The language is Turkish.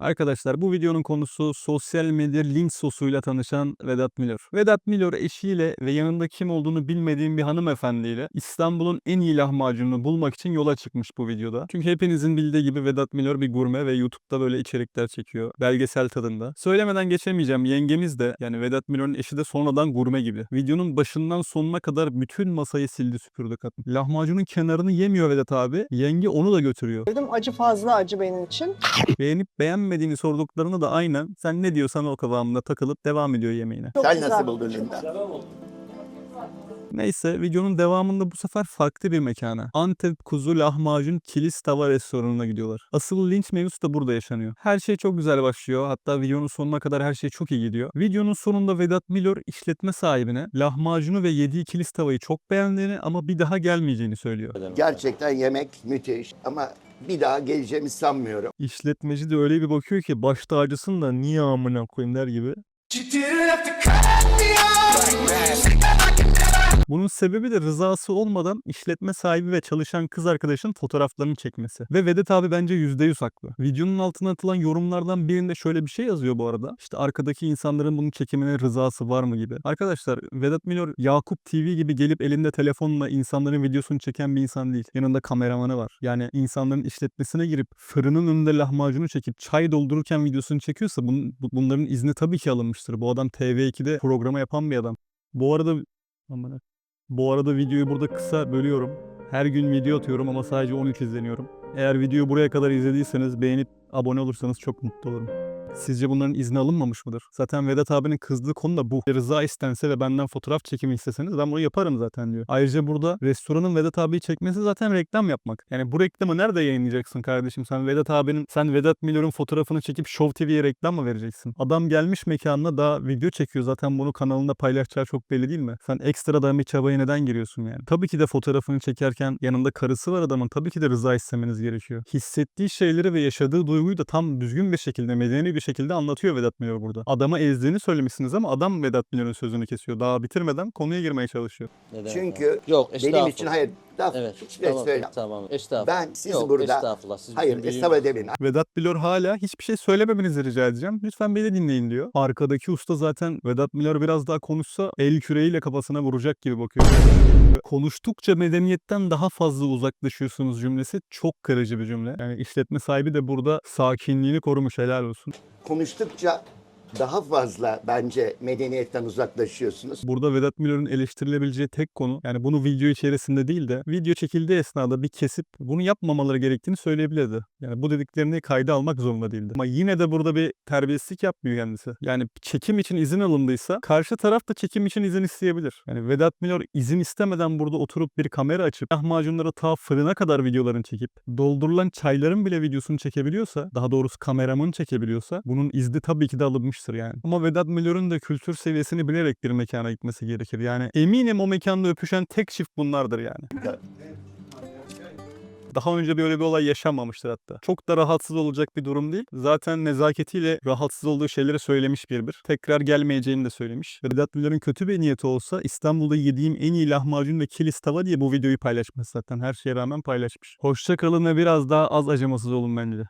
Arkadaşlar bu videonun konusu sosyal medya linç sosuyla tanışan Vedat Milor. Vedat Milor eşiyle ve yanında kim olduğunu bilmediğim bir hanımefendiyle İstanbul'un en iyi lahmacununu bulmak için yola çıkmış bu videoda. Çünkü hepinizin bildiği gibi Vedat Milor bir gurme ve YouTube'da böyle içerikler çekiyor. Belgesel tadında. Söylemeden geçemeyeceğim yengemiz de yani Vedat Milor'un eşi de sonradan gurme gibi. Videonun başından sonuna kadar bütün masayı sildi süpürdü kadın. Lahmacunun kenarını yemiyor Vedat abi. Yenge onu da götürüyor. Dedim acı fazla acı benim için. Beğenip beğenmediğini sorduklarını da aynen sen ne diyorsan o kıvamında takılıp devam ediyor yemeğine. Sen nasıl buldun Linda? Neyse videonun devamında bu sefer farklı bir mekana. Antep kuzu lahmacun kilis tava restoranına gidiyorlar. Asıl linç mevzusu da burada yaşanıyor. Her şey çok güzel başlıyor. Hatta videonun sonuna kadar her şey çok iyi gidiyor. Videonun sonunda Vedat Milor işletme sahibine lahmacunu ve yediği kilis tavayı çok beğendiğini ama bir daha gelmeyeceğini söylüyor. Gerçekten yemek müthiş ama bir daha geleceğimi sanmıyorum. İşletmeci de öyle bir bakıyor ki baş tacısın da niye amına koyayım der gibi. Bunun sebebi de rızası olmadan işletme sahibi ve çalışan kız arkadaşın fotoğraflarını çekmesi. Ve Vedat abi bence %100 haklı. Videonun altına atılan yorumlardan birinde şöyle bir şey yazıyor bu arada. İşte arkadaki insanların bunun çekimine rızası var mı gibi. Arkadaşlar Vedat Milor Yakup TV gibi gelip elinde telefonla insanların videosunu çeken bir insan değil. Yanında kameramanı var. Yani insanların işletmesine girip fırının önünde lahmacunu çekip çay doldururken videosunu çekiyorsa bunun, bu- bunların izni tabii ki alınmıştır. Bu adam TV2'de programa yapan bir adam. Bu arada Aman bu arada videoyu burada kısa bölüyorum. Her gün video atıyorum ama sadece 13 izleniyorum. Eğer videoyu buraya kadar izlediyseniz beğenip abone olursanız çok mutlu olurum. Sizce bunların izni alınmamış mıdır? Zaten Vedat abinin kızdığı konu da bu. Rıza istense ve benden fotoğraf çekimi isteseniz ben bunu yaparım zaten diyor. Ayrıca burada restoranın Vedat abiyi çekmesi zaten reklam yapmak. Yani bu reklamı nerede yayınlayacaksın kardeşim? Sen Vedat abinin, sen Vedat Milor'un fotoğrafını çekip Show TV'ye reklam mı vereceksin? Adam gelmiş mekanına daha video çekiyor. Zaten bunu kanalında paylaşacağı çok belli değil mi? Sen ekstradan bir çabaya neden giriyorsun yani? Tabii ki de fotoğrafını çekerken yanında karısı var adamın. Tabii ki de rıza istemeniz gerekiyor. Hissettiği şeyleri ve yaşadığı duyguyu da tam düzgün bir şekilde, medeni bir şekilde anlatıyor Vedat Milor burada. Adama ezdiğini söylemişsiniz ama adam Vedat Milor'un sözünü kesiyor. Daha bitirmeden konuya girmeye çalışıyor. Neden Çünkü yok, benim estağfurullah. için hayır laf Evet, şey tamam, söyle. tamam. Estağfurullah. Ben siz yok, burada estağfurullah. Siz hayır estağfurullah demeyin. Vedat Milor hala hiçbir şey söylememenizi rica edeceğim. Lütfen beni dinleyin diyor. Arkadaki usta zaten Vedat Milor biraz daha konuşsa el küreğiyle kafasına vuracak gibi bakıyor. Konuştukça medeniyetten daha fazla uzaklaşıyorsunuz cümlesi çok kırıcı bir cümle. Yani işletme sahibi de burada sakinliğini korumuş helal olsun. Konuştukça daha fazla bence medeniyetten uzaklaşıyorsunuz. Burada Vedat Milor'un eleştirilebileceği tek konu yani bunu video içerisinde değil de video çekildiği esnada bir kesip bunu yapmamaları gerektiğini söyleyebilirdi. Yani bu dediklerini kayda almak zorunda değildi. Ama yine de burada bir terbiyesizlik yapmıyor kendisi. Yani çekim için izin alındıysa karşı taraf da çekim için izin isteyebilir. Yani Vedat Milor izin istemeden burada oturup bir kamera açıp lahmacunları ta fırına kadar videolarını çekip doldurulan çayların bile videosunu çekebiliyorsa daha doğrusu kameramın çekebiliyorsa bunun izni tabii ki de alınmıştır yani. Ama Vedat Milor'un da kültür seviyesini bilerek bir mekana gitmesi gerekir. Yani eminim o mekanda öpüşen tek çift bunlardır yani. Daha önce böyle bir olay yaşanmamıştır hatta. Çok da rahatsız olacak bir durum değil. Zaten nezaketiyle rahatsız olduğu şeyleri söylemiş bir bir. Tekrar gelmeyeceğini de söylemiş. Vedat Milor'un kötü bir niyeti olsa İstanbul'da yediğim en iyi lahmacun ve kilis tava diye bu videoyu paylaşmış zaten. Her şeye rağmen paylaşmış. Hoşça kalın ve biraz daha az acımasız olun bence.